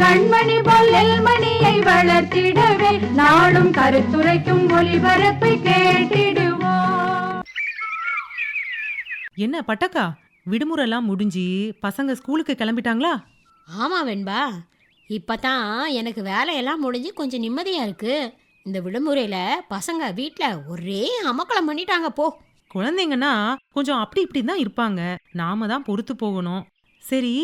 கண்மணி பொல்லல் மணியை வளர்த்திடவே நாடும் கருத்துரைக்கும் ஒளிபரப்பை கேட்டிடுவோம். என்ன பட்டக்கா? விடுமுறைலாம் முடிஞ்சு பசங்க ஸ்கூலுக்கு கிளம்பிட்டாங்களா? ஆமா வெண்பா. இப்பதான் எனக்கு வேலையெல்லாம் முடிஞ்சு கொஞ்சம் நிம்மதியா இருக்கு. இந்த விடுமுறையில பசங்க வீட்ல ஒரே அமக்கலம் பண்ணிட்டாங்க போ. குழந்தைங்கன்னா கொஞ்சம் அப்படி இப்படி தான் இருப்பாங்க. நாம தான் பொறுத்து போகணும். சரி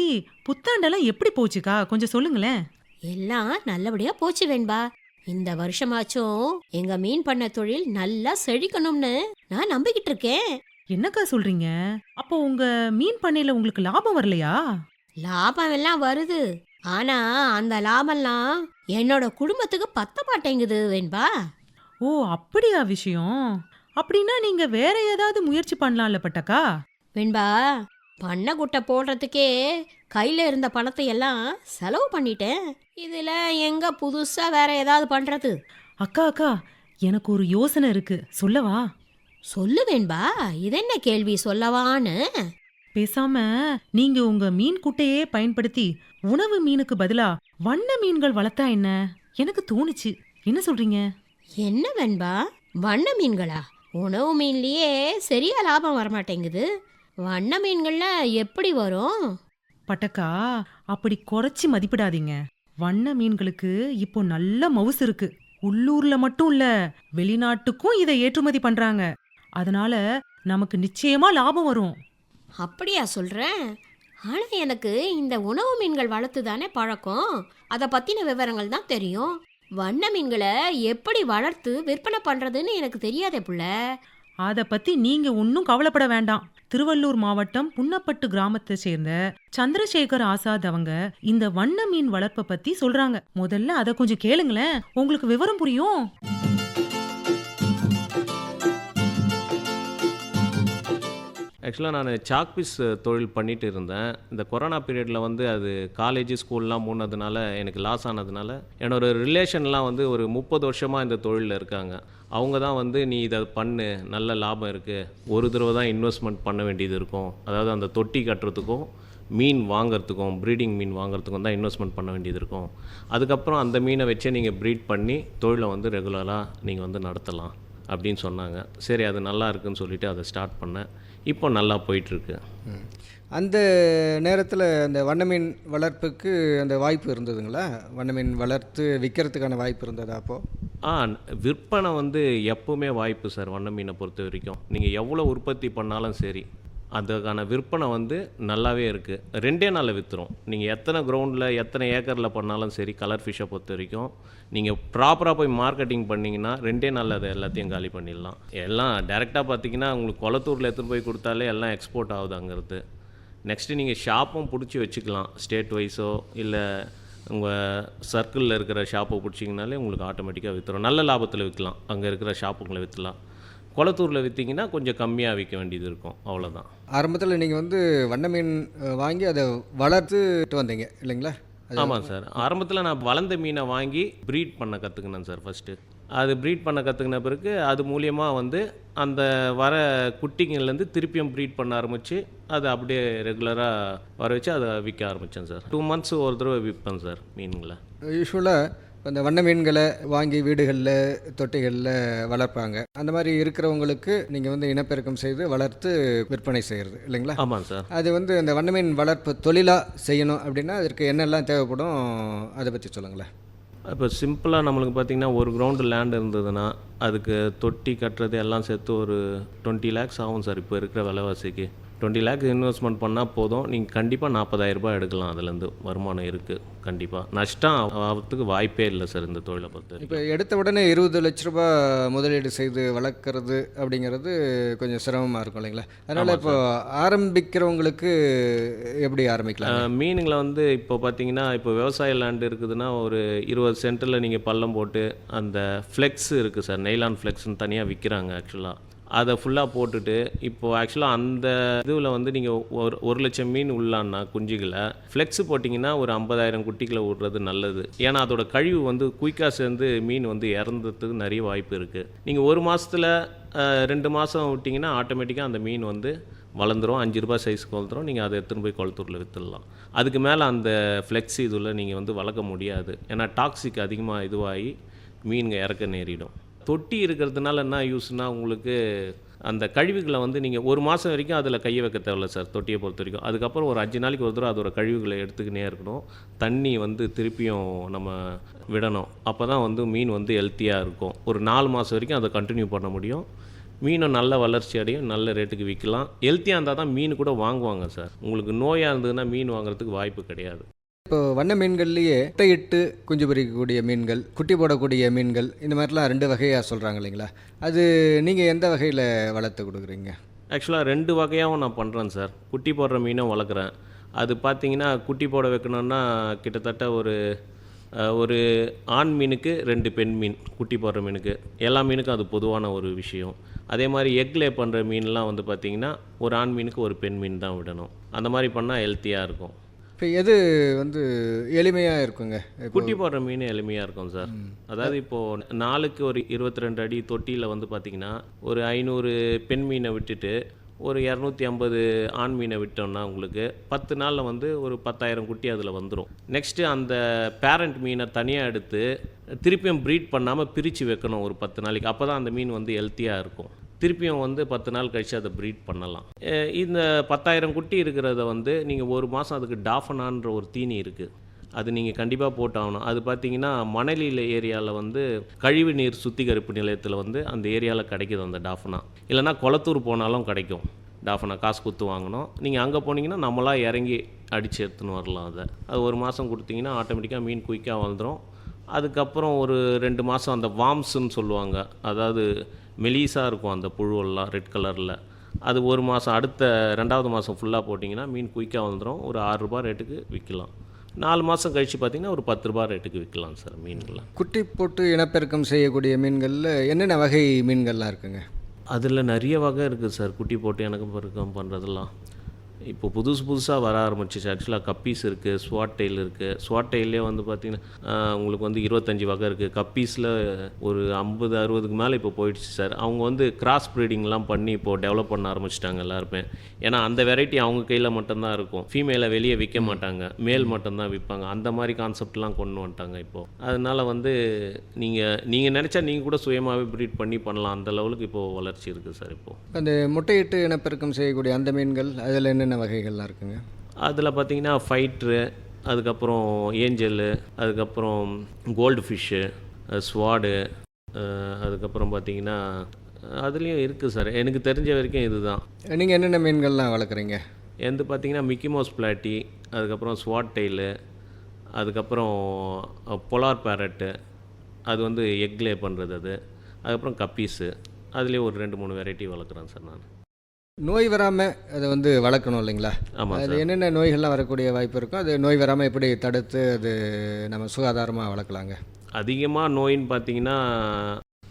புத்தாண்டெல்லாம் எப்படி போச்சுக்கா? கொஞ்சம் சொல்லுங்களேன். எல்லாம் நல்லபடியா போச்சு வெண்பா. இந்த வருஷமாச்சும் எங்க மீன் பண்ண தொழில் நல்லா செழிக்கணும்னு நான் நம்பிக்கிட்டு இருக்கேன். என்னக்கா சொல்றீங்க? அப்போ உங்க மீன் பண்ணையில உங்களுக்கு லாபம் வரலையா? லாபம் எல்லாம் வருது. ஆனா அந்த லாபம்லாம் என்னோட குடும்பத்துக்கு பத்த மாட்டேங்குது வெண்பா. ஓ அப்படியா விஷயம். அப்படின்னா நீங்க வேற ஏதாவது முயற்சி பண்ணலாம்ல பட்டக்கா? வெண்பா பண்ணை குட்டை போடுறதுக்கே கையில் இருந்த பணத்தை எல்லாம் செலவு பண்ணிட்டேன். இதில் எங்க புதுசா வேற ஏதாவது பண்றது? அக்கா அக்கா எனக்கு ஒரு யோசனை இருக்கு. சொல்லவா? சொல்லு வெண்பா இது என்ன கேள்வி? சொல்லவான்னு. பேசாம நீங்க உங்க மீன் குட்டையே பயன்படுத்தி உணவு மீனுக்கு பதிலா வண்ண மீன்கள் வளர்த்தா என்ன? எனக்கு தோணுச்சு. என்ன சொல்றீங்க? என்ன வெண்பா? வண்ண மீன்களா? உணவு மீன்லயே சரியா லாபம் வரமாட்டேங்குது. வண்ண மீன்கள்ல எப்படி வரும்? பட்டக்கா அப்படி குறைச்சி மதிப்பிடாதீங்க. வண்ண மீன்களுக்கு இப்போ நல்ல மவுசு இருக்கு. உள்ளூர்ல மட்டும் இல்ல வெளிநாட்டுக்கும் இதை ஏற்றுமதி பண்றாங்க. அதனால நமக்கு நிச்சயமா லாபம் வரும். அப்படியா சொல்றேன் ஆனா எனக்கு இந்த உணவு மீன்கள் வளர்த்து தானே பழக்கம். அதை பத்தின விவரங்கள் தான் தெரியும். வண்ண மீன்களை எப்படி வளர்த்து விற்பனை பண்றதுன்னு எனக்கு தெரியாதே புள்ள. அத பத்தி நீங்க ஒன்னும் கவலைப்பட வேண்டாம். திருவள்ளூர் மாவட்டம் புன்னப்பட்டு கிராமத்தை சேர்ந்த சந்திரசேகர் ஆசாத் அவங்க இந்த வண்ண மீன் வளர்ப்பை பத்தி சொல்றாங்க. முதல்ல அத கொஞ்சம் கேளுங்களேன். உங்களுக்கு விவரம் புரியும்? ஆக்சுவலாக நான் சாக்பீஸ் தொழில் பண்ணிட்டு இருந்தேன். இந்த கொரோனா பீரியடில் வந்து அது காலேஜ் ஸ்கூல்லாம் மூணதுனால எனக்கு லாஸ் ஆனதுனால என்னோட ரிலேஷன்லாம் வந்து ஒரு முப்பது வருஷமாக இந்த தொழிலில் இருக்காங்க. அவங்க தான் வந்து நீ இதை பண்ணு நல்ல லாபம் இருக்குது ஒரு தடவை தான் இன்வெஸ்ட்மெண்ட் பண்ண வேண்டியது இருக்கும். அதாவது அந்த தொட்டி கட்டுறதுக்கும் மீன் வாங்கிறதுக்கும் ப்ரீடிங் மீன் வாங்குறதுக்கும் தான் இன்வெஸ்ட்மெண்ட் பண்ண வேண்டியது இருக்கும். அதுக்கப்புறம் அந்த மீனை வச்சே நீங்கள் ப்ரீட் பண்ணி தொழிலை வந்து ரெகுலராக நீங்கள் வந்து நடத்தலாம் அப்படின்னு சொன்னாங்க. சரி அது நல்லா இருக்குன்னு சொல்லிட்டு அதை ஸ்டார்ட் பண்ணேன். இப்போ நல்லா போயிட்டுருக்கு. அந்த நேரத்தில் அந்த வண்ணமீன் வளர்ப்புக்கு அந்த வாய்ப்பு இருந்ததுங்களா? வண்ணமீன் வளர்த்து விற்கிறதுக்கான வாய்ப்பு இருந்ததா அப்போது ஆ விற்பனை வந்து எப்போவுமே வாய்ப்பு சார் வண்ண மீனை பொறுத்த வரைக்கும். நீங்கள் எவ்வளோ உற்பத்தி பண்ணாலும் சரி. அதுக்கான விற்பனை வந்து நல்லாவே இருக்குது ரெண்டே நாளில் விற்றுரும் நீங்கள் எத்தனை கிரவுண்டில் எத்தனை ஏக்கரில் பண்ணாலும் சரி கலர் ஃபிஷ்ஷை பொறுத்த வரைக்கும் நீங்கள் ப்ராப்பராக போய் மார்க்கெட்டிங் பண்ணிங்கன்னா ரெண்டே நாளில் அதை எல்லாத்தையும் காலி பண்ணிடலாம். எல்லாம் டேரெக்டாக பார்த்தீங்கன்னா உங்களுக்கு குளத்தூரில் எடுத்துகிட்டு போய் கொடுத்தாலே எல்லாம் எக்ஸ்போர்ட் ஆகுது அங்கேருந்து. நெக்ஸ்ட்டு நீங்கள் ஷாப்பும் பிடிச்சி வச்சுக்கலாம். ஸ்டேட் வைஸோ இல்லை உங்கள் சர்க்கிளில் இருக்கிற ஷாப்பை பிடிச்சிங்கனாலே உங்களுக்கு ஆட்டோமேட்டிக்காக விற்றுரும் நல்ல லாபத்தில் விற்கலாம். அங்கே இருக்கிற ஷாப்புங்களை விற்றலாம் குளத்தூரில் விற்றீங்கன்னா கொஞ்சம் கம்மியாக விற்க வேண்டியது இருக்கும். அவ்வளோதான் ஆரம்பத்தில் நீங்கள் வந்து வண்ணமீன் அஹ், வாங்கி அதை வளர்த்துட்டு வந்தீங்க இல்லைங்களா? ஆமாம் சார். ஆரம்பத்தில் நான் வளர்ந்த மீனை வாங்கி ப்ரீட் பண்ண கற்றுக்கினேன் சார் ஃபஸ்ட்டு அது ப்ரீட் பண்ண கற்றுக்கின பிறகு அது மூலியமாக வந்து அந்த வர குட்டிங்கள்லேருந்து திருப்பியும் ப்ரீட் பண்ண ஆரம்பித்து அதை அப்படியே ரெகுலராக வர வச்சு அதை விற்க ஆரம்பித்தேன் சார். டூ மந்த்ஸ் ஒரு தடவை விற்பேன் சார் மீன்களை. யூஸ்வலாக அந்த வண்ண மீன்களை வாங்கி வீடுகளில் தொட்டிகளில் வளர்ப்பாங்க. அந்த மாதிரி இருக்கிறவங்களுக்கு நீங்கள் வந்து இனப்பெருக்கம் செய்து வளர்த்து விற்பனை செய்கிறது இல்லைங்களா? ஆமாம் சார். அது வந்து இந்த வண்ணமீன் வளர்ப்பு தொழிலாக செய்யணும் அப்படின்னா அதற்கு என்னெல்லாம் தேவைப்படும்? அதை பற்றி சொல்லுங்களேன். இப்போ சிம்பிளாக நம்மளுக்கு பார்த்திங்கன்னா ஒரு கிரவுண்டு லேண்ட் இருந்ததுன்னா அதுக்கு தொட்டி கட்டுறது எல்லாம் சேர்த்து ஒரு டுவெண்ட்டி லேக்ஸ் ஆகும் சார் இப்போ இருக்கிற விலைவாசிக்கு. டுவெண்ட்டி லேக்ஸ் இன்வெஸ்ட்மெண்ட் பண்ணால் போதும். நீங்கள் கண்டிப்பாக நாற்பதாயிரம் ரூபாய் எடுக்கலாம். அதுலேருந்து வருமானம் இருக்குது கண்டிப்பாக நஷ்டம் ஆகிறதுக்கு வாய்ப்பே இல்லை சார் இந்த தொழிலை பொறுத்த இப்போ எடுத்த உடனே இருபது லட்ச ரூபாய் முதலீடு செய்து வளர்க்குறது அப்படிங்கிறது கொஞ்சம் சிரமமாக இருக்கும் இல்லைங்களா? அதனால் இப்போ ஆரம்பிக்கிறவங்களுக்கு எப்படி ஆரம்பிக்கலாம்? மீனுங்களை வந்து இப்போ பார்த்தீங்கன்னா இப்போ விவசாய லேண்ட் இருக்குதுன்னா ஒரு இருபது சென்ட்டில் நீங்கள் பள்ளம் போட்டு அந்த ஃப்ளெக்ஸ் இருக்குது சார். நெய்லான் ஃப்ளெக்ஸ்னு தனியாக விற்கிறாங்க ஆக்சுவலாக அதை ஃபுல்லாக போட்டுட்டு இப்போது ஆக்சுவலாக அந்த இதுவில் வந்து நீங்கள் ஒரு ஒரு லட்சம் மீன் உள்ளான்னா குஞ்சுகளை ஃப்ளெக்ஸ் போட்டிங்கன்னா ஒரு ஐம்பதாயிரம் குட்டிகளை விடுறது நல்லது. ஏன்னா அதோட கழிவு வந்து குயிக்காக சேர்ந்து மீன் வந்து இறந்ததுக்கு நிறைய வாய்ப்பு இருக்குது நீங்கள் ஒரு மாதத்தில் ரெண்டு மாதம் விட்டிங்கன்னா ஆட்டோமேட்டிக்காக அந்த மீன் வந்து வளர்ந்துரும். அஞ்சு ரூபாய் சைஸுக்கு வளர்ந்துடும் நீங்கள் அதை எடுத்துன்னு போய் குளத்தூரில் விற்றுடலாம் அதுக்கு மேலே அந்த ஃப்ளெக்ஸ் இதில் நீங்கள் வந்து வளர்க்க முடியாது. ஏன்னா டாக்ஸிக் அதிகமாக இதுவாகி மீன்கள் இறக்க நேரிடும். தொட்டி இருக்கிறதுனால என்ன யூஸ்னால் உங்களுக்கு அந்த கழிவுகளை வந்து நீங்கள் ஒரு மாதம் வரைக்கும் அதில் கையை வைக்க தேவையில்ல சார் தொட்டியை பொறுத்த வரைக்கும். அதுக்கப்புறம் ஒரு அஞ்சு நாளைக்கு ஒரு தடவை அதோட கழிவுகளை எடுத்துக்கினே இருக்கணும். தண்ணி வந்து திருப்பியும் நம்ம விடணும். அப்போ தான் வந்து மீன் வந்து ஹெல்த்தியாக இருக்கும். ஒரு நாலு மாதம் வரைக்கும் அதை கண்டினியூ பண்ண முடியும். மீனும் நல்ல வளர்ச்சி அடையும் நல்ல ரேட்டுக்கு விற்கலாம். ஹெல்த்தியாக இருந்தால் தான் மீன் கூட வாங்குவாங்க சார். உங்களுக்கு நோயாக இருந்ததுன்னா மீன் வாங்குறதுக்கு வாய்ப்பு கிடையாது. இப்போ வண்ண மீன்கள்லேயே முட்டையிட்டு குஞ்சு பொறிக்கக்கூடிய மீன்கள் குட்டி போடக்கூடிய மீன்கள் இந்த மாதிரிலாம் ரெண்டு வகையாக சொல்கிறாங்க இல்லைங்களா? அது நீங்கள் எந்த வகையில் வளர்த்து கொடுக்குறீங்க? ஆக்சுவலாக ரெண்டு வகையாகவும் நான் பண்ணுறேன் சார். குட்டி போடுற மீனும் வளர்க்குறேன். அது பார்த்தீங்கன்னா குட்டி போட வைக்கணுன்னா கிட்டத்தட்ட ஒரு ஒரு ஆண் மீனுக்கு ரெண்டு பெண் மீன் குட்டி போடுற மீனுக்கு. எல்லா மீனுக்கும் அது பொதுவான ஒரு விஷயம். அதே மாதிரி எக்லே பண்ணுற மீன்லாம் வந்து பார்த்திங்கன்னா ஒரு ஆண் மீனுக்கு ஒரு பெண் மீன் தான் விடணும். அந்த மாதிரி பண்ணால் ஹெல்த்தியாக இருக்கும். இப்போ எது வந்து எளிமையாக இருக்குங்க? குட்டி போடுற மீன் எளிமையாக இருக்கும் சார். அதாவது இப்போது நாளுக்கு ஒரு இருபத்தி ரெண்டு அடி தொட்டியில் வந்து பார்த்தீங்கன்னா ஒரு ஐநூறு பெண் மீனை விட்டுட்டு ஒரு இரநூத்தி ஐம்பது ஆண் மீனை விட்டோம்னா உங்களுக்கு பத்து நாளில் வந்து ஒரு பத்தாயிரம் குட்டி அதில் வந்துடும் நெக்ஸ்ட்டு அந்த பேரண்ட் மீனை தனியாக எடுத்து திருப்பியும் ப்ரீட் பண்ணாமல் பிரித்து வைக்கணும் ஒரு பத்து நாளைக்கு. அப்போ தான் அந்த மீன் வந்து ஹெல்த்தியாக இருக்கும். திருப்பியும் வந்து பத்து நாள் கழித்து அதை ப்ரீட் பண்ணலாம். இந்த பத்தாயிரம் குட்டி இருக்கிறத வந்து நீங்கள் ஒரு மாதம் அதுக்கு டாஃபனான்ற ஒரு தீனி இருக்குது அது நீங்கள் கண்டிப்பாக போட்டாகணும். அது பார்த்தீங்கன்னா மணலியில் ஏரியாவில் வந்து கழிவு நீர் சுத்திகரிப்பு நிலையத்தில் வந்து அந்த ஏரியாவில் கிடைக்கிது அந்த டாஃபனா. இல்லைனா குளத்தூர் போனாலும் கிடைக்கும். டாஃபனா காசு கொடுத்து வாங்கணும். நீங்கள் அங்கே போனீங்கன்னா நம்மளாக இறங்கி அடித்து எடுத்துன்னு வரலாம் அதை. அது ஒரு மாதம் கொடுத்தீங்கன்னா ஆட்டோமேட்டிக்காக மீன் குயிக்காக வளர்ந்துடும் அதுக்கப்புறம் ஒரு ரெண்டு மாதம் அந்த வாம்ஸுன்னு சொல்லுவாங்க. அதாவது மெலிசாக இருக்கும் அந்த புழுவெல்லாம் ரெட் கலரில் அது ஒரு மாதம் அடுத்த ரெண்டாவது மாதம் ஃபுல்லாக போட்டிங்கன்னா மீன் குயிக்காக வந்துடும் ஒரு ஆறு ரூபாய் ரேட்டுக்கு விற்கலாம் நாலு மாதம் கழித்து பார்த்தீங்கன்னா ஒரு பத்து ரூபாய் ரேட்டுக்கு விற்கலாம் சார் மீன்கள்லாம் குட்டி போட்டு இனப்பெருக்கம் செய்யக்கூடிய மீன்களில் என்னென்ன வகை மீன்கள்லாம் இருக்குங்க? அதில் நிறைய வகை இருக்குது சார் குட்டி போட்டு எனக்கு பெருக்கம் பண்ணுறதெல்லாம் இப்போ புதுசு புதுசாக வர ஆரம்பிச்சிச்சு. ஆக்சுவலாக கப்பீஸ் இருக்குது ஸ்வாட் டெயில் இருக்குது ஸ்வாட் டெயிலே வந்து பார்த்திங்கன்னா உங்களுக்கு வந்து இருபத்தஞ்சி வகை இருக்குது கப்பீஸில் ஒரு ஐம்பது அறுபதுக்கு மேலே இப்போ போயிடுச்சு சார் அவங்க வந்து கிராஸ் ப்ரீடிங்லாம் பண்ணி இப்போது டெவலப் பண்ண ஆரம்பிச்சிட்டாங்க எல்லாருமே. ஏன்னா அந்த வெரைட்டி அவங்க கையில் மட்டும்தான் இருக்கும். ஃபீமேலை வெளியே விற்க மாட்டாங்க. மேல் மட்டும்தான் விற்பாங்க அந்த மாதிரி கான்செப்ட்லாம் கொண்டு வந்துட்டாங்க இப்போது அதனால் வந்து நீங்கள் நீங்கள் நினச்சா நீங்கள் கூட சுயமாகவே ப்ரீட் பண்ணி பண்ணலாம். அந்த லெவலுக்கு இப்போது வளர்ச்சி இருக்குது சார் இப்போது அந்த முட்டையிட்டு இனப்பெருக்கம் செய்யக்கூடிய அந்த மீன்கள் அதில் என்னென்ன வகைகள்லாம் இருக்குங்க? அதில் பார்த்தீங்கன்னா ஃபைட்ரு அதுக்கப்புறம் ஏஞ்சலு அதுக்கப்புறம் கோல்டு ஃபிஷ்ஷு ஸ்வாடு அதுக்கப்புறம் பார்த்தீங்கன்னா அதுலேயும் இருக்குது சார். எனக்கு தெரிஞ்ச வரைக்கும் இதுதான். நீங்கள் என்னென்ன மீன்கள்லாம் வளர்க்குறீங்க? எந்த பார்த்தீங்கன்னா மிக்கிமோஸ் பிளாட்டி அதுக்கப்புறம் ஸ்வாட் டெயிலு அதுக்கப்புறம் பொலார் பேரட்டு அது வந்து எக்லே பண்ணுறது அது. அதுக்கப்புறம் கப்பீஸு அதுலேயே ஒரு ரெண்டு மூணு வெரைட்டி வளர்க்குறேன் சார் நான். நோய் வராமல் அதை வந்து வளர்க்கணும் இல்லைங்களா? ஆமாம் அது என்னென்ன நோய்கள்லாம் வரக்கூடிய வாய்ப்பு இருக்கும் அது நோய் வராமல் எப்படி தடுத்து அது நம்ம சுகாதாரமாக வளர்க்கலாங்க? அதிகமாக நோயின்னு பார்த்தீங்கன்னா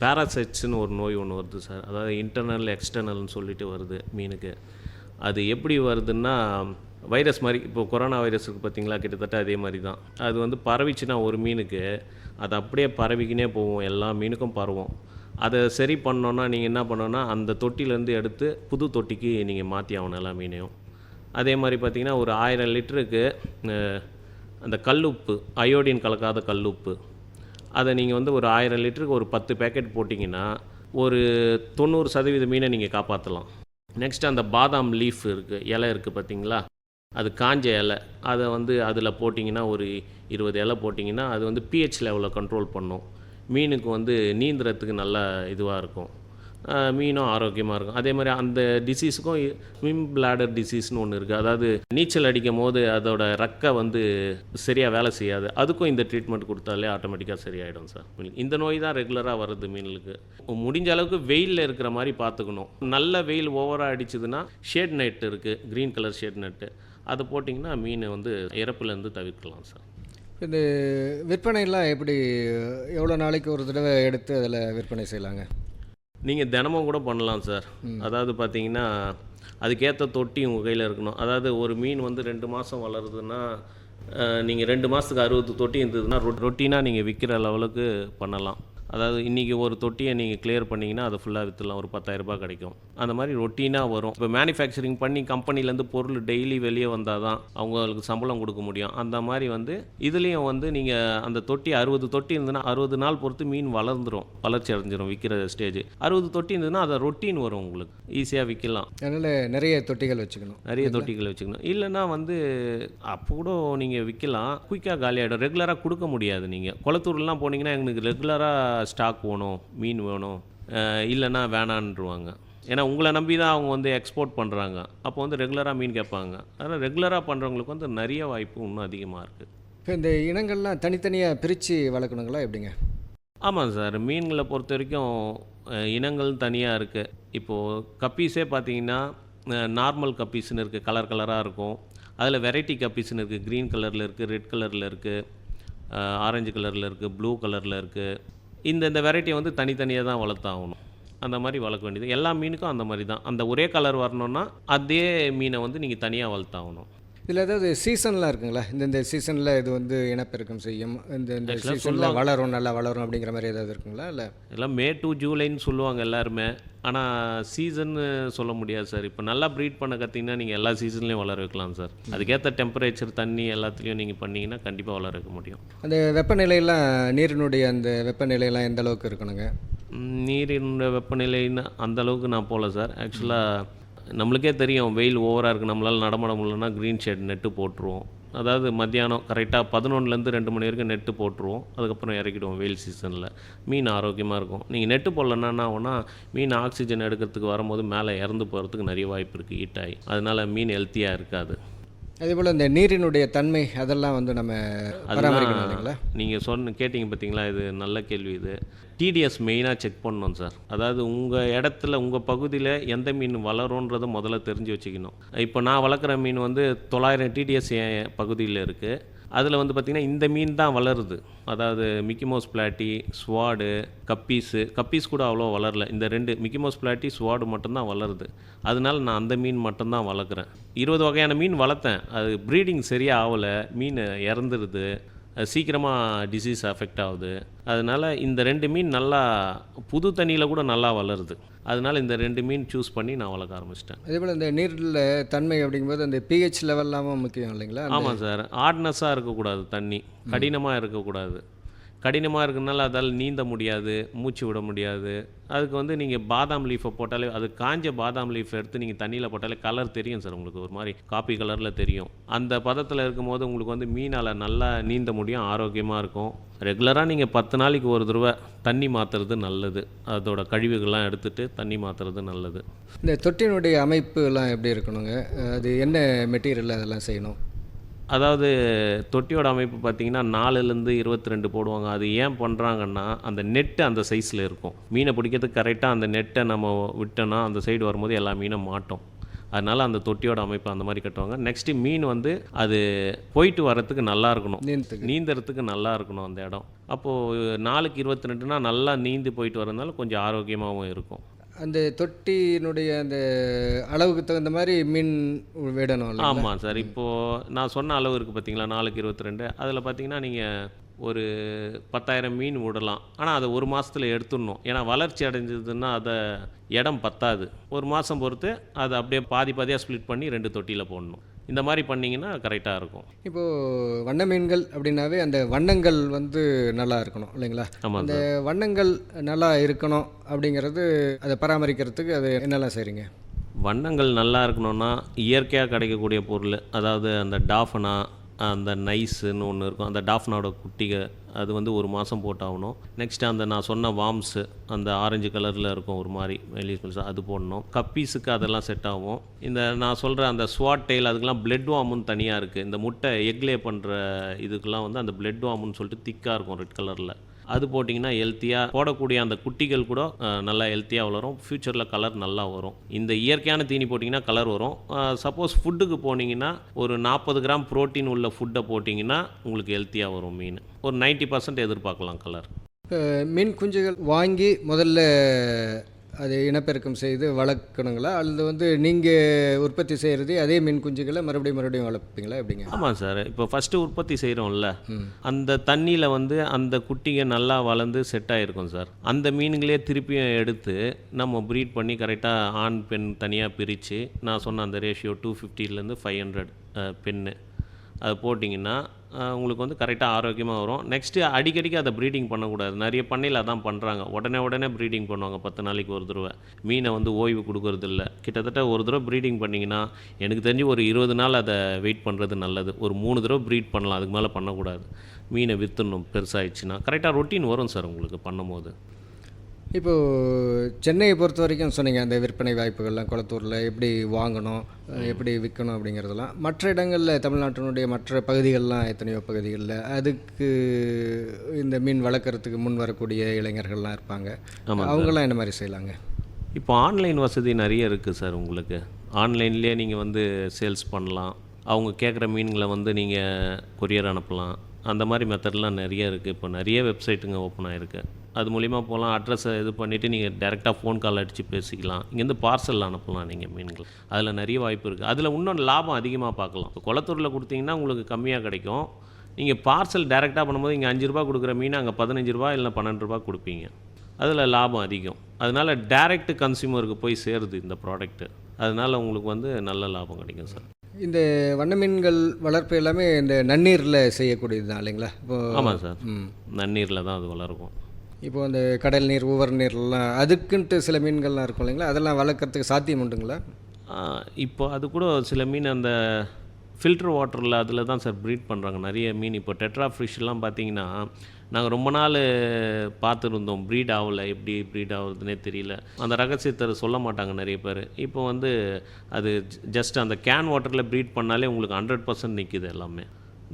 பேராசைட்ஸ்னு ஒரு நோய் ஒன்று வருது சார். அதாவது இன்டர்னல் எக்ஸ்டர்னல்னு சொல்லிட்டு வருது மீனுக்கு. அது எப்படி வருதுன்னா வைரஸ் மாதிரி இப்போ கொரோனா வைரஸ் இருக்குது பார்த்தீங்களா? கிட்டத்தட்ட அதே மாதிரி தான். அது வந்து பரவிச்சுன்னா ஒரு மீனுக்கு அது அப்படியே பரவிக்கினே போகும். எல்லா மீனுக்கும் பரவும். அதை சரி பண்ணோன்னா நீங்கள் என்ன பண்ணோன்னா அந்த தொட்டிலேருந்து எடுத்து புது தொட்டிக்கு நீங்கள் மாற்றி ஆகணும் எல்லா மீனையும். அதே மாதிரி பார்த்திங்கன்னா ஒரு ஆயிரம் லிட்டருக்கு அந்த கல்லுப்பு அயோடின் கலக்காத கல்லுப்பு. அதை நீங்கள் வந்து ஒரு ஆயிரம் லிட்டருக்கு ஒரு பத்து பேக்கெட் போட்டிங்கன்னா ஒரு தொண்ணூறு சதவீத மீனை நீங்கள் காப்பாற்றலாம் நெக்ஸ்ட் அந்த பாதாம் லீஃப் இருக்குது இலை இருக்குது பார்த்தீங்களா அது காஞ்ச இலை. அதை வந்து அதில் போட்டிங்கன்னா ஒரு இருபது இலை போட்டிங்கன்னா அது வந்து பிஹெச் லெவலில் கண்ட்ரோல் பண்ணும். மீனுக்கு வந்து நீந்துறதுக்கு நல்ல இதுவாக இருக்கும். மீனும் ஆரோக்கியமாக இருக்கும். அதே மாதிரி அந்த டிசீஸுக்கும் விம் பிளாடர் டிசீஸ்னு ஒன்று இருக்குது அதாவது நீச்சல் அடிக்கும் போது அதோட ரக்கை வந்து சரியாக வேலை செய்யாது. அதுக்கும் இந்த ட்ரீட்மெண்ட் கொடுத்தாலே ஆட்டோமேட்டிக்காக சரியாயிடும் சார். மீன் இந்த நோய் தான் ரெகுலராக வருது மீனுக்கு முடிஞ்ச அளவுக்கு வெயிலில் இருக்கிற மாதிரி பார்த்துக்கணும். நல்ல வெயில் ஓவராக அடிச்சதுன்னா ஷேட் நெட் இருக்குது க்ரீன் கலர் ஷேட் நெட்டு அதை போட்டிங்கன்னா மீன் வந்து இறப்புலேருந்து தவிர்க்கலாம் சார். இந்த விற்பனைலாம் எப்படி எவ்வளோ நாளைக்கு ஒரு தடவை எடுத்து அதில் விற்பனை செய்யலாங்க? நீங்கள் தினமும் கூட பண்ணலாம் சார். அதாவது பார்த்தீங்கன்னா அதுக்கேற்ற தொட்டி உங்கள் கையில் இருக்கணும். அதாவது ஒரு மீன் வந்து ரெண்டு மாதம் வளருதுன்னா நீங்கள் ரெண்டு மாதத்துக்கு அறுபது தொட்டி இருந்ததுன்னா ரொட்டீனாக நீங்கள் விற்கிற லெவலுக்கு பண்ணலாம். அதாவது இன்றைக்கி ஒரு தொட்டியை நீங்கள் கிளியர் பண்ணிங்கன்னா அதை ஃபுல்லாக விற்றுலாம் ஒரு 10000 ரூபாய் கிடைக்கும். அந்த மாதிரி ரொட்டீனாக வரும். இப்போ மேனுஃபேக்சரிங் பண்ணி கம்பெனிலேருந்து பொருள் டெய்லி வெளியே வந்தால் தான் அவங்களுக்கு சம்பளம் கொடுக்க முடியும். அந்த மாதிரி வந்து இதுலேயும் வந்து நீங்கள் அந்த தொட்டி அறுபது தொட்டி இருந்ததுன்னா அறுபது நாள் பொறுத்து மீன் வளர்ந்துரும். வளர்ச்சி அடைஞ்சிரும் விற்கிற ஸ்டேஜ் அறுபது தொட்டி இருந்ததுன்னா அதை ரொட்டீன் வரும் உங்களுக்கு. ஈஸியாக விற்கலாம். அதனால் நிறைய தொட்டிகள் வச்சுக்கணும். நிறைய தொட்டிகள் வச்சுக்கணும். இல்லைன்னா வந்து அப்போ கூட நீங்கள் விற்கலாம். குயிக்காக காலியாகிடும் ரெகுலராக கொடுக்க முடியாது நீங்கள் குளத்தூர்லாம் போனீங்கன்னா எங்களுக்கு ரெகுலராக ஸ்டாக் வேணும் மீன் வேணும் இல்லைன்னா வேணான்ருவாங்க ஏன்னா உங்களை நம்பி தான் அவங்க வந்து எக்ஸ்போர்ட் பண்ணுறாங்க அப்போ வந்து ரெகுலராக மீன் கேட்பாங்க. அதனால் ரெகுலராக பண்ணுறவங்களுக்கு வந்து நிறைய வாய்ப்பு இன்னும் அதிகமாக இருக்குது இப்போ இந்த இனங்கள்லாம் தனித்தனியாக பிரித்து வளர்க்கணுங்களா எப்படிங்க? ஆமாம் சார். மீன்களை பொறுத்த வரைக்கும் இனங்கள் தனியாக இருக்குது இப்போது கப்பீஸே பார்த்தீங்கன்னா நார்மல் கப்பீஸ்னு இருக்குது கலர் கலராக இருக்கும். அதில் வெரைட்டி கப்பீஸ்னு இருக்குது க்ரீன் கலரில் இருக்குது ரெட் கலரில் இருக்குது ஆரஞ்சு கலரில் இருக்குது ப்ளூ கலரில் இருக்குது இந்த இந்த வெரைட்டியை வந்து தனித்தனியாக தான் வளர்த்தாகணும். அந்த மாதிரி வளர்க்க வேண்டியது. எல்லா மீனுக்கும் அந்த மாதிரி தான். அந்த ஒரே கலர் வரணும்னா அதே மீனை வந்து நீங்கள் தனியாக வளர்த்தாகணும். இதில் ஏதாவது சீசன்லாம் இருக்குங்களா? இந்த இந்த சீசனில் இது வந்து இனப்பெருக்கம் செய்யும். இந்த சீசனில். வளரும் நல்லா வளரும் அப்படிங்கிற மாதிரி ஏதாவது இருக்குங்களா? இல்லை? எல்லாம் மே டு ஜூலைன்னு சொல்லுவாங்க எல்லாருமே. ஆனால் சீசன்னு சொல்ல முடியாது சார். இப்போ நல்லா ப்ரீட் பண்ண கற்றிங்கன்னா நீங்கள் எல்லா சீசன்லேயும் வளர வைக்கலாம் சார். அதுக்கேற்ற டெம்பரேச்சர் தண்ணி எல்லாத்துலேயும் நீங்கள் பண்ணீங்கன்னா கண்டிப்பாக வளர வைக்க முடியும். அந்த வெப்பநிலையெல்லாம் நீரினுடைய அந்த வெப்பநிலையெல்லாம் எந்த அளவுக்கு இருக்கணுங்க? ம், நீரின் வெப்பநிலைன்னு அந்த அளவுக்கு நான் போகல சார். ஆக்சுவலாக நம்மளுக்கே தெரியும் வெயில் ஓவராக இருக்குது நம்மளால் நடமாட முடியலன்னா க்ரீன் ஷேட் நெட்டு போட்டுருவோம். அதாவது மத்தியானம் கரெக்டாக பதினொன்றுலேருந்து ரெண்டு மணி வரைக்கும் நெட்டு போட்டுருவோம். அதுக்கப்புறம் இறக்கிடுவோம் வெயில் சீசனில் மீன் ஆரோக்கியமாக இருக்கும். நீங்கள் நெட்டு போடலன்னா என்ன ஆகும்னா மீன் ஆக்சிஜன் எடுக்கிறதுக்கு வரும்போது மேலே இறந்து போகிறதுக்கு நிறைய வாய்ப்பு இருக்குது ஹீட் ஆகி. அதனால் மீன் ஹெல்த்தியாக இருக்காது. அதே போல் இந்த நீரினுடைய தன்மை அதெல்லாம் வந்து நம்ம பராமரிக்கணும் இல்லைங்களா? நீங்கள் சொன்ன கேட்டிங்க பார்த்தீங்களா இது நல்ல கேள்வி இது. டிடிஎஸ் மெயினாக செக் பண்ணணும் சார். அதாவது உங்கள் இடத்துல உங்கள் பகுதியில் எந்த மீன் வளரும்ன்றதை முதல்ல தெரிஞ்சு வச்சுக்கணும். இப்போ நான் வளர்க்குற மீன் வந்து தொள்ளாயிரம் டிடிஎஸ் என் பகுதியில் இருக்குது அதில் வந்து பார்த்திங்கன்னா இந்த மீன் தான் வளருது. அதாவது Mickey Mouse platy sword guppies guppies கூட அவ்வளோ வளரல. இந்த ரெண்டு மிக்கிமோஸ் பிளாட்டி ஸ்வாடு மட்டும்தான் வளருது. அதனால நான் அந்த மீன் மட்டும்தான் வளர்க்குறேன். இருபது வகையான மீன் வளர்த்தேன். அது ப்ரீடிங் சரியாக ஆகலை. மீன் இறந்துருது. சீக்கிரமாக டிசீஸ் அஃபெக்ட் ஆகுது. அதனால் இந்த ரெண்டு மீன் நல்லா புது தண்ணியில் கூட நல்லா வளருது. அதனால் இந்த ரெண்டு மீன் சூஸ் பண்ணி நான் வளர்க்க ஆரம்பிச்சிட்டேன். அதே போல் இந்த நீரில் தன்மை அப்படிங்கும்போது அந்த பிஹெச் லெவல்லாமல் முக்கியம் இல்லைங்களா? ஆமாம் சார். ஹார்ட்னஸாக இருக்கக்கூடாது தண்ணி. கடினமாக இருக்கக்கூடாது. கடினமாக இருக்கிறதுனால அதால் நீந்த முடியாது மூச்சு விட முடியாது. அதுக்கு வந்து நீங்கள் பாதாம் லீஃபை போட்டாலே அது காஞ்ச பாதாம் லீஃப் எடுத்து நீங்கள் தண்ணியில் போட்டாலே கலர் தெரியும் சார் உங்களுக்கு. ஒரு மாதிரி காப்பி கலரில் தெரியும். அந்த பதத்தில் இருக்கும்போது உங்களுக்கு வந்து மீனால் நல்லா நீந்த முடியும் ஆரோக்கியமாக இருக்கும். ரெகுலராக நீங்கள் பத்து நாளைக்கு ஒரு தடவை தண்ணி மாற்றுறது நல்லது. அதோட கழிவுகள்லாம் எடுத்துகிட்டு தண்ணி மாற்றுறது நல்லது. இந்த தொட்டினுடைய அமைப்பு எல்லாம் எப்படி இருக்கணுங்க? அது என்ன மெட்டீரியல் அதெல்லாம் செய்யணும்? அதாவது தொட்டியோட அமைப்பு பார்த்தீங்கன்னா நாலுலேருந்து இருபத்தி ரெண்டு போடுவாங்க. அது ஏன் பண்ணுறாங்கன்னா அந்த நெட்டு அந்த சைஸில் இருக்கும். மீனை பிடிக்கிறதுக்கு கரெக்டாக அந்த நெட்டை நம்ம விட்டோன்னா அந்த சைடு வரும்போது எல்லா மீனும் மாட்டோம். அதனால் அந்த தொட்டியோட அமைப்பு அந்த மாதிரி கட்டுவாங்க. நெக்ஸ்ட்டு மீன் வந்து அது போயிட்டு வரத்துக்கு நல்லா இருக்கணும். நீந்தறதுக்கு நல்லா இருக்கணும் அந்த இடம். அப்போது நாலுக்கு இருபத்தி ரெண்டுனா நல்லா நீந்தி போயிட்டு வரதுனால கொஞ்சம் ஆரோக்கியமாகவும் இருக்கும். அந்த தொட்டியினுடைய அந்த அளவுக்கு தகுந்த மாதிரி மீன் விடணும் ஆமாம் சார். இப்போது நான் சொன்ன அளவு இருக்குது பார்த்தீங்களா நாலுக்கு இருபத்தி ரெண்டு அதில் பார்த்தீங்கன்னா நீங்கள் ஒரு பத்தாயிரம் மீன் விடலாம் ஆனால் அதை ஒரு மாதத்தில் எடுத்துடணும். ஏன்னா வளர்ச்சி அடைஞ்சதுன்னா அதை இடம் பத்தாது. ஒரு மாதம் பொறுத்து அதை அப்படியே பாதி பாதியாக ஸ்ப்ளிட் பண்ணி ரெண்டு தொட்டியில் போடணும். இந்த மாதிரி பண்ணிங்கன்னா கரெக்டாக இருக்கும். இப்போது வண்ண மீன்கள் அப்படின்னாவே அந்த வண்ணங்கள் வந்து நல்லா இருக்கணும் இல்லைங்களா? ஆமாம் அந்த வண்ணங்கள் நல்லா இருக்கணும் அப்படிங்கிறது அதை பராமரிக்கிறதுக்கு அது என்னெல்லாம் செய்கிறீங்க வண்ணங்கள் நல்லா இருக்கணும்னா இயற்கையாக கிடைக்கக்கூடிய பொருள் அதாவது அந்த டாஃபனா அந்த நைஸுன்னு ஒன்று இருக்கும். அந்த டாஃப்னாவோட குட்டிக அது வந்து ஒரு மாதம் போட்டாகணும். நெக்ஸ்ட் அந்த நான் சொன்ன வாம்ஸு அந்த ஆரஞ்சு கலரில் இருக்கும் ஒரு மாதிரி மெலிஸ் அது போடணும். கப்பீஸுக்கு அதெல்லாம் செட் ஆகும். இந்த நான் சொல்கிற அந்த ஸ்வாட் டெயில் அதுக்கெலாம் பிளட் வாமுன்னு தனியாக இருக்குது இந்த முட்டை எக்லே பண்ணுற இதுக்கெல்லாம் வந்து அந்த பிளட் வாமுன்னு சொல்லிட்டு திக்காக இருக்கும் ரெட் கலரில் அது போட்டிங்கன்னா ஹெல்த்தியாக போடக்கூடிய அந்த குட்டிகள் கூட நல்லா ஹெல்த்தியாக வளரும். ஃப்யூச்சரில் கலர் நல்லா வரும். இந்த இயற்கையான தீனி போட்டிங்கன்னா கலர் வரும். சப்போஸ் ஃபுட்டுக்கு போனீங்கன்னா ஒரு நாற்பது கிராம் புரோட்டீன் உள்ள ஃபுட்டை போட்டிங்கன்னா உங்களுக்கு ஹெல்த்தியாக வரும் மீன். ஒரு 90% பர்சன்ட் எதிர்பார்க்கலாம் கலர் மீன் குஞ்சுகள் வாங்கி முதல்ல அது இனப்பெருக்கம் செய்து வளர்க்கணுங்களா? அல்லது வந்து நீங்கள் உற்பத்தி செய்கிறது அதே மீன் குஞ்சுகளை மறுபடியும் மறுபடியும் வளர்ப்பீங்களா? எப்படிங்க? ஆமாம் சார். இப்போ ஃபஸ்ட்டு உற்பத்தி செய்கிறோம்ல அந்த தண்ணியில் வந்து அந்த குட்டிங்க நல்லா வளர்ந்து செட் ஆகிருக்கும் சார். அந்த மீனுங்களே திருப்பியும் எடுத்து நம்ம ப்ரீட் பண்ணி கரெக்டாக ஆண் பெண் தனியாக பிரித்து நான் சொன்ன அந்த ரேஷியோ டூ ஃபிஃப்டிலேருந்து ஃபைவ் ஹண்ட்ரட் பெண்ணு அது போட்டிங்கன்னா உங்களுக்கு வந்து கரெக்டாக ஆரோக்கியமாக வரும். நெக்ஸ்ட்டு அடிக்கடிக்கு அதை ப்ரீடிங் பண்ணக்கூடாது. நிறைய பண்ணையில் அதான் பண்ணுறாங்க உடனே உடனே ப்ரீடிங் பண்ணுவாங்க. பத்து நாளைக்கு ஒரு தடவை. மீனை வந்து ஓய்வு கொடுக்கறது இல்லை கிட்டத்தட்ட ஒரு தடவை ப்ரீடிங் பண்ணிங்கன்னா எனக்கு தெரிஞ்சு ஒரு இருபது நாள் அதை வெயிட் பண்ணுறது நல்லது. ஒரு மூணு தடவை ப்ரீட் பண்ணலாம். அதுக்கு மேலே பண்ணக்கூடாது. மீனை விற்றுணும் பெருசாகிடுச்சுன்னா கரெக்டாக ரொட்டீன் வரும் சார் உங்களுக்கு பண்ணும்போது. இப்போது சென்னையை பொறுத்த வரைக்கும் சொன்னீங்க அந்த விற்பனை வாய்ப்புகள்லாம் குளத்தூரில் எப்படி வாங்கணும் எப்படி விற்கணும் அப்படிங்கிறதெல்லாம். மற்ற இடங்களில் தமிழ்நாட்டினுடைய மற்ற பகுதிகள்லாம் எத்தனையோ பகுதிகளில் அதுக்கு இந்த மீன் வளர்க்குறதுக்கு முன் வரக்கூடிய இளைஞர்கள்லாம் இருப்பாங்க. ஆமாம் அவங்கெல்லாம் என்ன மாதிரி செய்யலாங்க? இப்போ ஆன்லைன் வசதி நிறைய இருக்குது சார் உங்களுக்கு. ஆன்லைன்லேயே நீங்கள் வந்து சேல்ஸ் பண்ணலாம். அவங்க கேட்குற மீன்களை வந்து நீங்கள் கொரியர் அனுப்பலாம். அந்த மாதிரி மெத்தட்லாம் நிறைய இருக்குது இப்போ நிறைய வெப்சைட்டுங்க ஓப்பன் ஆகிருக்கு அது மூலிமா போகலாம். அட்ரஸை இது பண்ணிவிட்டு நீங்கள் டேரெக்டாக ஃபோன் கால் அடித்து பேசிக்கலாம். இங்கேருந்து பார்சல் அனுப்பலாம் நீங்கள் மீன்கள். அதில் நிறைய வாய்ப்பு இருக்குது அதில் இன்னும் லாபம் அதிகமாக பார்க்கலாம். இப்போ குளத்தூரில் கொடுத்தீங்கன்னா உங்களுக்கு கம்மியாக கிடைக்கும். நீங்கள் பார்சல் டேரெக்டாக பண்ணும்போது இங்கே அஞ்சு ரூபா கொடுக்குற மீன் அங்கே பதினஞ்சு ரூபா இல்லை பன்னெண்டு ரூபா கொடுப்பீங்க. அதில் லாபம் அதிகம். அதனால் டைரக்ட் கன்சியூமருக்கு போய் சேருது இந்த ப்ராடக்ட்டு அதனால் உங்களுக்கு வந்து நல்ல லாபம் கிடைக்கும் சார் இந்த வண்ண மீன்கள் வளர்ப்பு எல்லாமே இந்த நன்னீரில் செய்யக்கூடியது தான் இல்லைங்களா? இப்போ ஆமாம் சார் ம். நன்னீரில் தான் அது வளரும் இப்போ அந்த கடல் நீர் உவர் நீர்லாம் அதுக்குன்ட்டு சில மீன்கள்லாம் இருக்கும் இல்லைங்களா? அதெல்லாம் வளர்க்குறதுக்கு சாத்தியம் உண்டுங்களா? இப்போ அது கூட சில மீன் அந்த ஃபில்டர் வாட்டரில் அதில் தான் சார் ப்ரீட் பண்ணுறாங்க நிறைய மீன். இப்போ டெட்ரா ஃபிஷ்லாம் பார்த்தீங்கன்னா நாங்கள் ரொம்ப நாள் பார்த்துருந்தோம். ப்ரீட் ஆகலை. எப்படி ப்ரீட் ஆகுதுன்னே தெரியல. அந்த ரகசியத்தை சொல்ல மாட்டாங்க நிறைய பேர். இப்போ வந்து அது ஜஸ்ட் அந்த கேன் வாட்டரில் ப்ரீட் பண்ணாலே உங்களுக்கு ஹண்ட்ரட் பர்சன்ட் நிற்கிது எல்லாமே.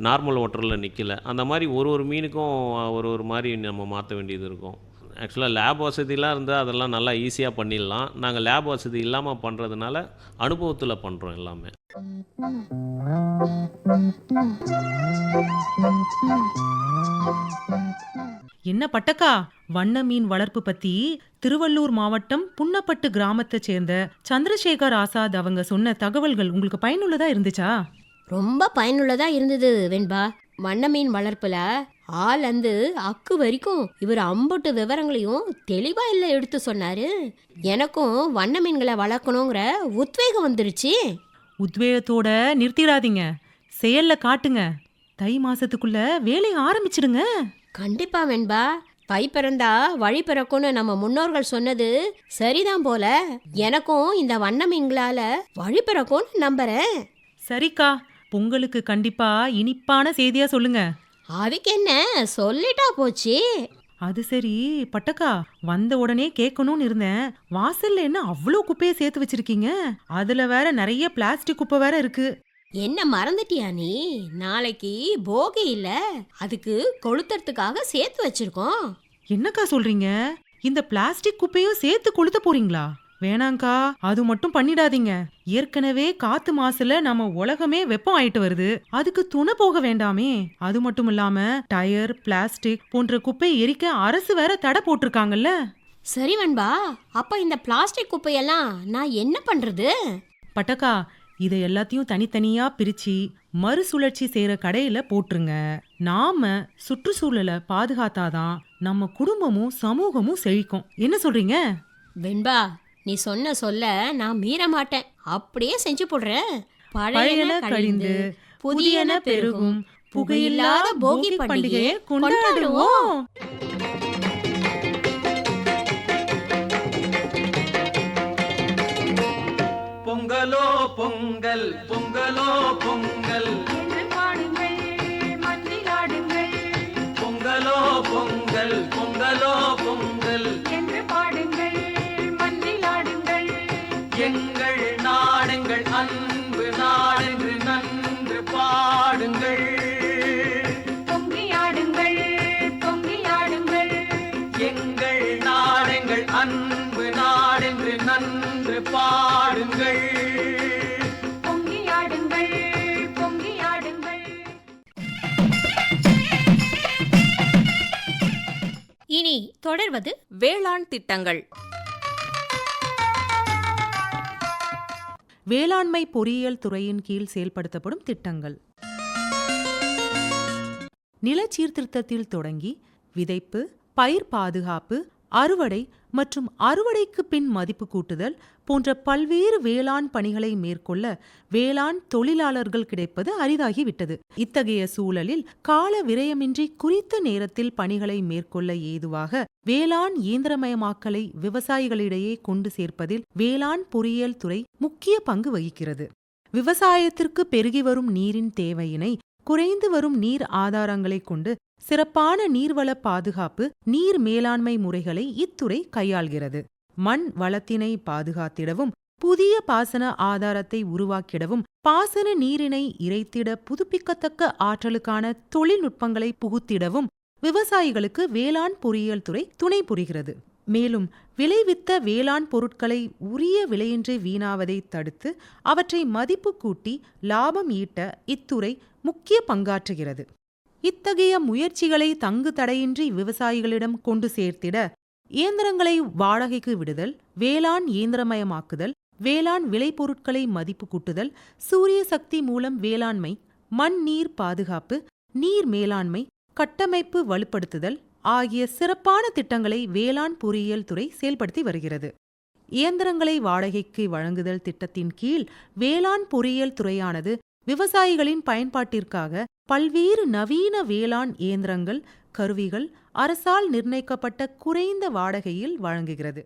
நார்மல் வாட்டரில் நிற்கல அந்த மாதிரி ஒரு ஒரு மீனுக்கும் ஒரு ஒரு மாதிரி நம்ம மாற்ற வேண்டியது இருக்கும். ஆக்சுவலாக லேப் வசதிலாம் இருந்தால் அதெல்லாம் நல்லா ஈஸியாக பண்ணிடலாம். நாங்கள் லேப் வசதி இல்லாமல் பண்ணுறதுனால அனுபவத்தில் பண்ணுறோம் எல்லாமே. என்ன பட்டக்கா? வண்ண மீன் வளர்ப்பு பத்தி திருவள்ளூர் மாவட்டம் புன்னப்பட்டு கிராமத்தை சேர்ந்த சந்திரசேகர் ஆசாத் அவங்க சொன்ன தகவல்கள் உங்களுக்கு பயனுள்ளதா இருந்துச்சா? ரொம்ப பயனுள்ளதா இருந்தது வெண்பா. வண்ண மீன் வளர்ப்புல ஆள் வந்து அக்கு வரைக்கும் இவர் அம்புட்டு விவரங்களையும் தெளிவா இல்ல எடுத்து சொன்னாரு. எனக்கும் வண்ண மீன்களை வளர்க்கணுங்கிற உத்வேகம் வந்துருச்சு. உத்வேகத்தோட நிறுத்திடாதீங்க. செயல்ல காட்டுங்க. தை மாசத்துக்குள்ள வேலையை ஆரம்பிச்சிடுங்க. கண்டிப்பா வெண்பா. தை பிறந்தா வழி பிறக்கும்னு நம்ம முன்னோர்கள் சொன்னது சரிதான் போல. எனக்கும் இந்த வண்ண மீன்களால வழி பிறக்கும்னு நம்புறேன். சரிக்கா. பொங்கலுக்கு கண்டிப்பா இனிப்பான செய்தியா சொல்லுங்க. அதுக்கு என்ன? சொல்லிட்டா போச்சு. அது சரி பட்டக்கா வந்த உடனே கேட்கணும்னு இருந்தேன். வாசல்ல என்ன அவ்வளோ குப்பையை சேர்த்து வச்சிருக்கீங்க? அதுல வேற நிறைய பிளாஸ்டிக் குப்பை வேற இருக்கு. என்ன மறந்துட்டியா நீ? நாளைக்கு போகி இல்ல. அதுக்கு கொளுத்துறதுக்காக சேர்த்து வச்சிருக்கோம். என்னக்கா சொல்றீங்க? இந்த பிளாஸ்டிக் குப்பையும் சேர்த்து கொளுத்த போறீங்களா? வேணாங்க்கா அது மட்டும் பண்ணிடாதீங்க. ஏற்கனவே காத்து மாசுல நம்ம உலகமே வெப்பம் ஆயிட்டு வருது. அதுக்கு துணை போக வேண்டாமே. அது மட்டும் இல்லாம டயர் பிளாஸ்டிக் போன்ற குப்பை எரிக்க அரசு வேற தடை போட்டிருக்காங்கல்ல. சரி வெண்பா அப்ப இந்த பிளாஸ்டிக் குப்பையெல்லாம் நான் என்ன பண்றது? பட்டக்கா இதை எல்லாத்தையும் தனித்தனியா பிரிச்சு மறுசுழற்சி செய்யற கடையில போட்டுருங்க. நாம சுற்றுச்சூழலை பாதுகாத்தாதான் நம்ம குடும்பமும் சமூகமும் செழிக்கும். என்ன சொல்றீங்க? வெண்பா நீ சொன்ன சொல்ல நான் மீற மாட்டேன். அப்படியே செஞ்சு போடுறேன் பழையன கழிந்து புதியன பெருகும். புகையில்லாத போகி பண்டிகையை கொண்டாடுவோம். பொங்கலோ பொங்கல். பொங்கியாடுங்கள் பொங்கியாடுங்கள். இனி தொடர்வது வேளாண் திட்டங்கள். வேளாண்மை பொறியியல் துறையின் கீழ் செயல்படுத்தப்படும் திட்டங்கள். நில சீர்திருத்தத்தில் தொடங்கி விதைப்பு பயிர் பாதுகாப்பு அறுவடை மற்றும் அறுவடைக்கு பின் மதிப்பு கூட்டுதல் போன்ற பல்வேறு வேளாண் பணிகளை மேற்கொள்ள வேளாண் தொழிலாளர்கள் கிடைப்பது அரிதாகிவிட்டது. இத்தகைய சூழலில் கால விரயமின்றி குறித்த நேரத்தில் பணிகளை மேற்கொள்ள ஏதுவாக வேளாண் இயந்திரமயமாக்கலை விவசாயிகளிடையே கொண்டு சேர்ப்பதில் வேளாண் பொறியியல் துறை முக்கிய பங்கு வகிக்கிறது. விவசாயத்திற்கு பெருகி வரும் நீரின் தேவையினை குறைந்து வரும் நீர் ஆதாரங்களைக் கொண்டு சிறப்பான நீர்வள பாதுகாப்பு நீர் மேலாண்மை முறைகளை இத்துறை கையாள்கிறது. மண் வளத்தினை பாதுகாத்திடவும் புதிய பாசன ஆதாரத்தை உருவாக்கிடவும் பாசன நீரினை இறைத்திட புதுப்பிக்கத்தக்க ஆற்றலுக்கான தொழில்நுட்பங்களை புகுத்திடவும் விவசாயிகளுக்கு வேளாண் பொறியியல் துறை துணை புரிகிறது. மேலும் விளைவித்த வேளாண் பொருட்களை உரிய விலையின்றி வீணாவதை தடுத்து அவற்றை மதிப்பு கூட்டி லாபம் ஈட்ட இத்துறை முக்கிய பங்காற்றுகிறது. இத்தகைய முயற்சிகளை தங்கு தடையின்றி விவசாயிகளிடம் கொண்டு சேர்த்திட இயந்திரங்களை வாடகைக்கு விடுதல் வேளாண் இயந்திரமயமாக்குதல் வேளாண் விளைபொருட்களை மதிப்பு கூட்டுதல் சூரிய சக்தி மூலம் வேளாண்மை மண் நீர் பாதுகாப்பு நீர் மேலாண்மை கட்டமைப்பு வலுப்படுத்துதல் ஆகிய சிறப்பான திட்டங்களை வேளாண் பொறியியல் துறை செயல்படுத்தி வருகிறது. இயந்திரங்களை வாடகைக்கு வழங்குதல் திட்டத்தின் கீழ் வேளாண் பொறியியல் துறையானது விவசாயிகளின் பயன்பாட்டிற்காக பல்வேறு நவீன வேளாண் இயந்திரங்கள் கருவிகள் அரசால் நிர்ணயிக்கப்பட்ட குறைந்த வாடகையில் வழங்குகிறது.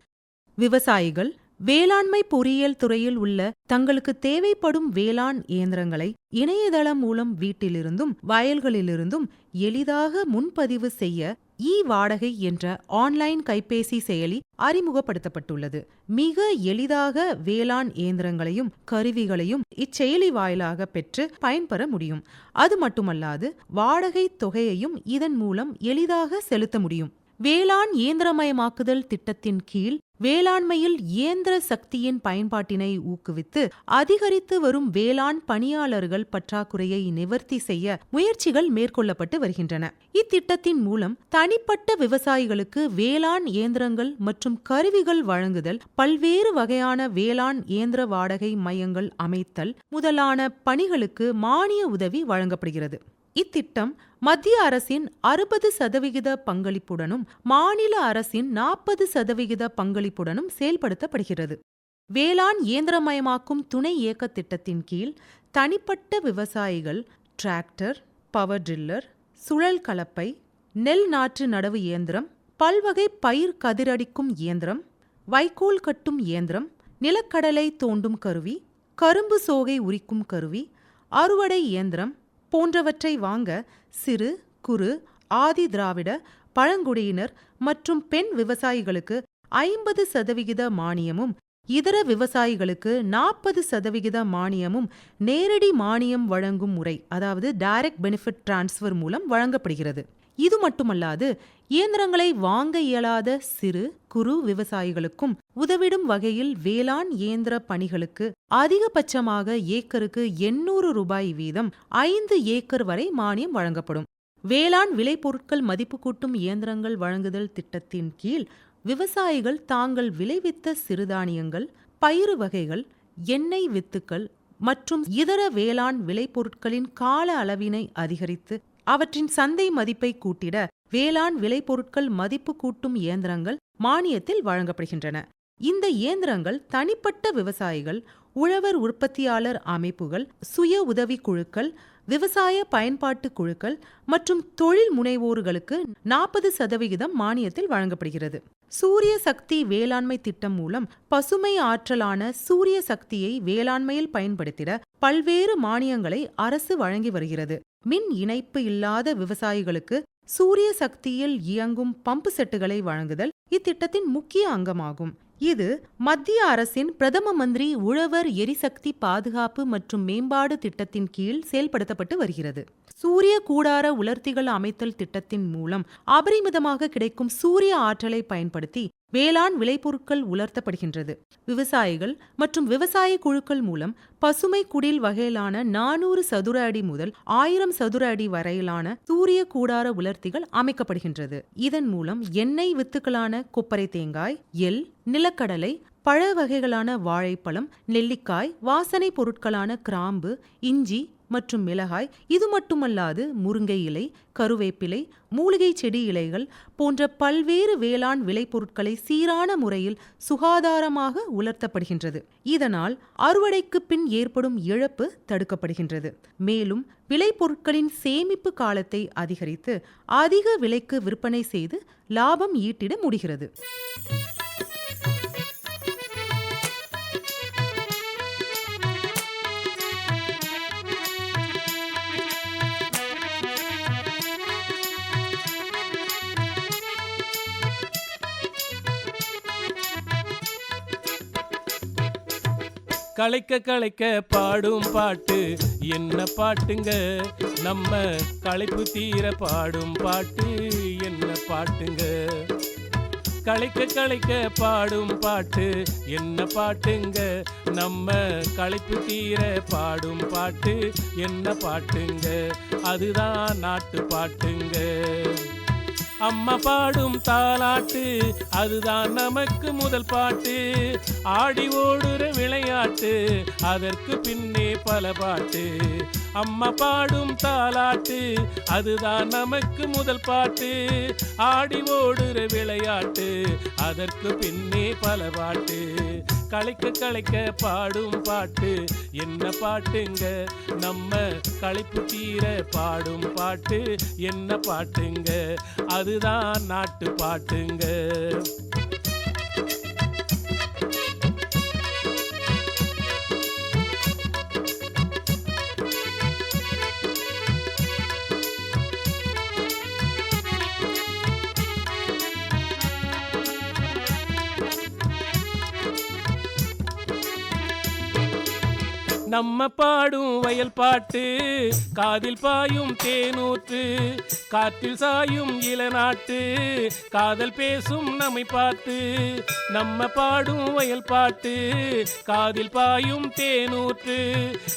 விவசாயிகள் வேளாண்மை பொறியியல் துறையில் உள்ள தங்களுக்கு தேவைப்படும் வேளாண் இயந்திரங்களை இணையதளம் மூலம் வீட்டிலிருந்தும் வயல்களிலிருந்தும் எளிதாக முன்பதிவு செய்ய இ வாடகை என்ற ஆன்லைன் கைபேசி செயலி அறிமுகப்படுத்தப்பட்டுள்ளது. மிக எளிதாக வேளாண் இயந்திரங்களையும் கருவிகளையும் இச்செயலி வாயிலாக பெற்று பயன்பெற முடியும். அது மட்டுமல்லாது வாடகை தொகையையும் இதன் மூலம் எளிதாக செலுத்த முடியும். வேளாண் இயந்திரமயமாக்குதல் திட்டத்தின் கீழ் வேளாண்மையில் இயந்திர சக்தியின் பயன்பாட்டினை ஊக்குவித்து அதிகரித்து வரும் வேளாண் பணியாளர்கள் பற்றாக்குறையை நிவர்த்தி செய்ய முயற்சிகள் மேற்கொள்ளப்பட்டு வருகின்றன. இத்திட்டத்தின் மூலம் தனிப்பட்ட விவசாயிகளுக்கு வேளாண் இயந்திரங்கள் மற்றும் கருவிகள் வழங்குதல் பல்வேறு வகையான வேளாண் இயந்திர வாடகை மையங்கள் அமைத்தல் முதலான பணிகளுக்கு மானிய உதவி வழங்கப்படுகிறது. இத்திட்டம் மத்திய அரசின் அறுபது சதவிகித பங்களிப்புடனும் மாநில அரசின் நாற்பது சதவிகித பங்களிப்புடனும் செயல்படுத்தப்படுகிறது. வேளாண் இயந்திரமயமாக்கும் துணை இயக்க திட்டத்தின் கீழ் தனிப்பட்ட விவசாயிகள் டிராக்டர் பவர் ட்ரில்லர் சுழல் கலப்பை நெல் நாற்று நடவு இயந்திரம் பல்வகை பயிர் கதிரடிக்கும் இயந்திரம் வைக்கோல் கட்டும் இயந்திரம் நிலக்கடலை தோண்டும் கருவி கரும்பு சோகை உரிக்கும் கருவி அறுவடை இயந்திரம் போன்றவற்றை வாங்க சிறு குறு ஆதி திராவிட பழங்குடியினர் மற்றும் பெண் விவசாயிகளுக்கு ஐம்பது சதவிகித மானியமும் இதர விவசாயிகளுக்கு நாற்பது சதவிகித மானியமும் நேரடி மானியம் வழங்கும் முறை அதாவது டைரக்ட் பெனிஃபிட் டிரான்ஸ்ஃபர் மூலம் வழங்கப்படுகிறது. இது மட்டுமல்லாது இயந்திரங்களை வாங்க இயலாத சிறு குறு விவசாயிகளுக்கும் உதவிடும் வகையில் வேளாண் இயந்திர பணிகளுக்கு அதிகபட்சமாக ஏக்கருக்கு எண்ணூறு ரூபாய் வீதம் ஐந்து ஏக்கர் வரை மானியம் வழங்கப்படும். வேளாண் விளைபொருட்கள் மதிப்பு கூட்டும் இயந்திரங்கள் வழங்குதல் திட்டத்தின் கீழ் விவசாயிகள் தாங்கள் விளைவித்த சிறுதானியங்கள் பயிறு வகைகள் எண்ணெய் வித்துக்கள் மற்றும் இதர வேளாண் விளைபொருட்களின் கால அளவினை அதிகரித்து அவற்றின் சந்தை மதிப்பை கூட்டிட வேளாண் விளைபொருட்கள் மதிப்பு கூட்டும் இயந்திரங்கள் மானியத்தில் வழங்கப்படுகின்றன. இந்த இயந்திரங்கள் தனிப்பட்ட விவசாயிகள் உழவர் உற்பத்தியாளர் அமைப்புகள் சுய உதவி குழுக்கள் விவசாய பயன்பாட்டு குழுக்கள் மற்றும் தொழில் முனைவோர்களுக்கு நாற்பது சதவிகிதம் மானியத்தில் வழங்கப்படுகிறது. சூரிய சக்தி வேளாண்மை திட்டம் மூலம் பசுமை ஆற்றலான சூரிய சக்தியை வேளாண்மையில் பயன்படுத்திட பல்வேறு மானியங்களை அரசு வழங்கி வருகிறது. மின் இணைப்பு இல்லாத விவசாயிகளுக்கு சூரிய சக்தியில் இயங்கும் பம்பு செட்டுகளை வழங்குதல் இத்திட்டத்தின் முக்கிய அங்கமாகும். இது மத்திய அரசின் பிரதம மந்திரி உழவர் எரிசக்தி பாதுகாப்பு மற்றும் மேம்பாடு திட்டத்தின் கீழ் செயல்படுத்தப்பட்டு வருகிறது. சூரிய கூடார உலர்த்திகள் அமைத்தல் திட்டத்தின் மூலம் அபரிமிதமாக கிடைக்கும் சூரிய ஆற்றலை பயன்படுத்தி வேளாண் விளைபொருட்கள் உலர்த்தப்படுகின்றது. விவசாயிகள் மற்றும் விவசாய குழுக்கள் மூலம் பசுமை குடில் வகையிலான நானூறு சதுர அடி முதல் ஆயிரம் சதுர அடி வரையிலான சூரிய கூடார உலர்த்திகள் அமைக்கப்படுகின்றது. இதன் மூலம் எண்ணெய் வித்துக்களான கொப்பரை தேங்காய் எல் நிலக்கடலை பழ வகைகளான வாழைப்பழம் நெல்லிக்காய் வாசனை பொருட்களான கிராம்பு இஞ்சி மற்றும் மிளகாய் இது மட்டுமல்லாது முருங்கை இலை கருவேப்பிலை மூலிகை செடி இலைகள் போன்ற பல்வேறு வேளாண் விளைபொருட்களை சீரான முறையில் சுகாதாரமாக உலர்த்தப்படுகின்றது. இதனால் அறுவடைக்கு பின் ஏற்படும் இழப்பு தடுக்கப்படுகின்றது. மேலும் விளைபொருட்களின் சேமிப்பு காலத்தை அதிகரித்து அதிக விலைக்கு விற்பனை செய்து லாபம் ஈட்டிட முடிகிறது. களைக்க களைக்க பாடும் பாட்டு. என்ன பாட்டுங்க? நம்ம களைப்பு தீர பாடும் பாட்டு. என்ன பாட்டுங்க? களைக்க களைக்க பாடும் பாட்டு. என்ன பாட்டுங்க? நம்ம களைப்பு தீர பாடும் பாட்டு. என்ன பாட்டுங்க? அதுதான் நாட்டு பாட்டுங்க. அம்மா பாடும் தாலாட்டு அதுதான் நமக்கு முதல் பாட்டு. ஆடி ஓடுற விளையாட்டு அதற்கு பின்னே பல பாட்டு. அம்மா பாடும் தாலாட்டு அதுதான் நமக்கு முதல் பாட்டு. ஆடி ஓடுற விளையாட்டு அதற்கு பின்னே பல பாட்டு. களைக்க கழிக்க பாடும் பாட்டு. என்ன பாட்டுங்க? நம்ம களைப்பு தீர பாடும் பாட்டு. என்ன பாட்டுங்க? அதுதான் நாட்டு பாட்டுங்க. நம்ம பாடும் வயல் பாட்டு காதில் பாயும் தேனூத்து காற்றில் சாயும் இளநாட்டு காதல் பேசும் நம்மை பார்த்து. நம்ம பாடும் வயல் பாட்டு காதில் பாயும் தேனூற்று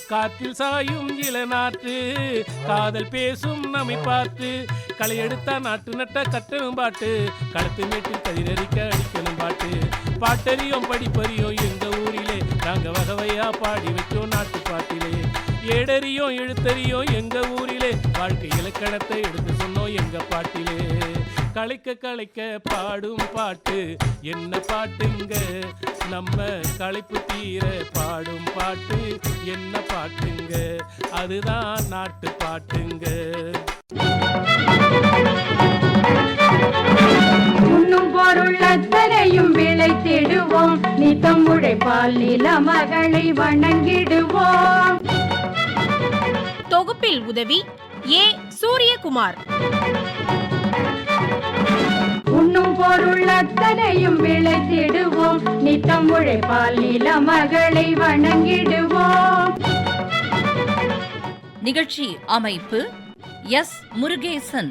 காற்றில் சாயும் இளநாட்டு காதல் பேசும் நம்மை பார்த்து. களை எடுத்தா நாட்டு நட்ட கட்டணும் பாட்டு களத்து மேட்டில் கதிரறிக்க அடிக்கணும் பாட்டு. பாட்டறியும் படிப்பறியும் எங்க நாங்க வகவையா பாடி வச்சோம் நாட்டு பாட்டிலே. ஏடறியும் எழுத்தறியும் எங்க ஊரிலே. வாழ்க்கை இலக்கணத்தை எடுத்து சொன்னோம் எங்க பாட்டிலே. கலைக்க கலைக்க பாடும் பாட்டு. என்ன பாட்டுங்க? நம்ம களைப்பு தீர பாடும் பாட்டு. என்ன பாட்டுங்க? அதுதான் நாட்டு பாட்டுங்க. உண்ணும் பொருள் அத்தனையும் விளைத்திடுவோம். நித்தம் உழைப்பால் நில மகளை வணங்கிடுவோம். தொகுப்பில் உதவி ஏ. சூரியகுமார். உண்ணும் பொருள் அத்தனையும் விளைத்திடுவோம். நித்தம் உழைப்பால் நில மகளை வணங்கிடுவோம். நிகழ்ச்சி அமைப்பு எஸ். முருகேசன்.